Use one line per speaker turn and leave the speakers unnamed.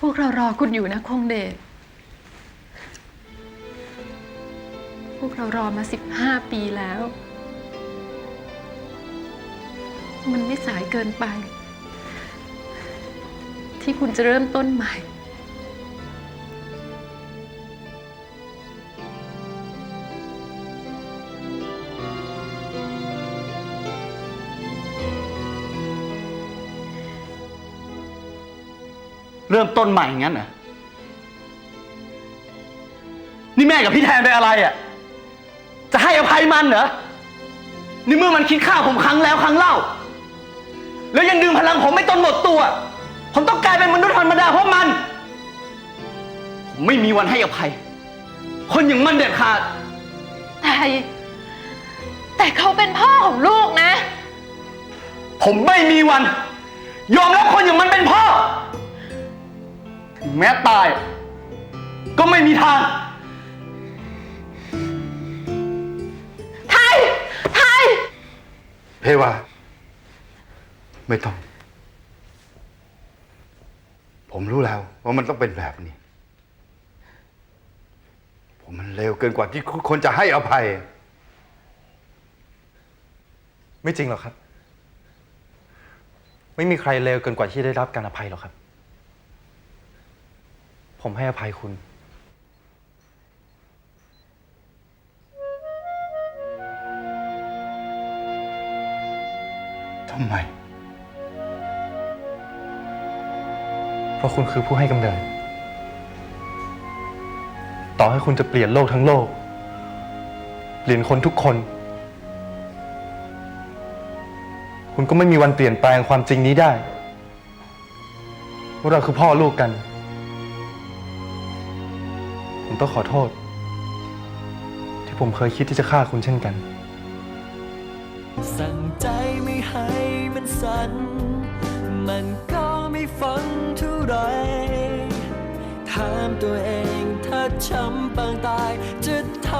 พวกเรารอคุณอยู่นะคงเดช พวกเรารอมาสิบห้าปีแล้ว มันไม่สายเกินไป ที่คุณจะเริ่มต้นใหม่
เริ่มต้นใหม่งั้นเหรอ นี่แม่กับพี่แทนเป็นอะไรอะ จะให้อภัยมันเหรอ นี่เมื่อมันคิดฆ่าผมครั้งแล้วครั้งเล่า แล้วยังดึงพลังผมไม่จนหมดตัว ผมต้องกลายเป็นมนุษย์ธรรมดาเพราะมัน ผมไม่มีวันให้อภัย คนอย่างมันเด็ดขาด
แต่แต่เขาเป็นพ่อของลูกนะ
ผมไม่มีวัน ยอมรับคนอย่างมันเป็นพ่อถึง แม้ตาย ก็ไม่มีทาง
ไทย ไทย
เพวาไม่ต้อง ผมรู้แล้วว่ามันต้องเป็นแบบนี้ ผมมันเลวเกินกว่าที่คนจะให้อภัย
ไม่จริงหรอกครับ ไม่มีใครเลวเกินกว่าที่ได้รับการอภัยหรอกครับ ผมให้อภัยคุณ
ทำไม
เพราะคุณคือผู้ให้กำเนิด ต่อให้คุณจะเปลี่ยนโลกทั้งโลก เปลี่ยนคนทุกคน คุณก็ไม่มีวันเปลี่ยนแปลงความจริงนี้ได้ว่าเราคือพ่อลูกกัน ผมต้องขอโทษ ที่ผมเคยคิดที่จะฆ่าคุณเช่นกัน
สั่งใจไม่ให้มันสั่น มันก็ไม่ฟังเท่าไรถามตัวเองถ้าช้ำปางตายจะทำ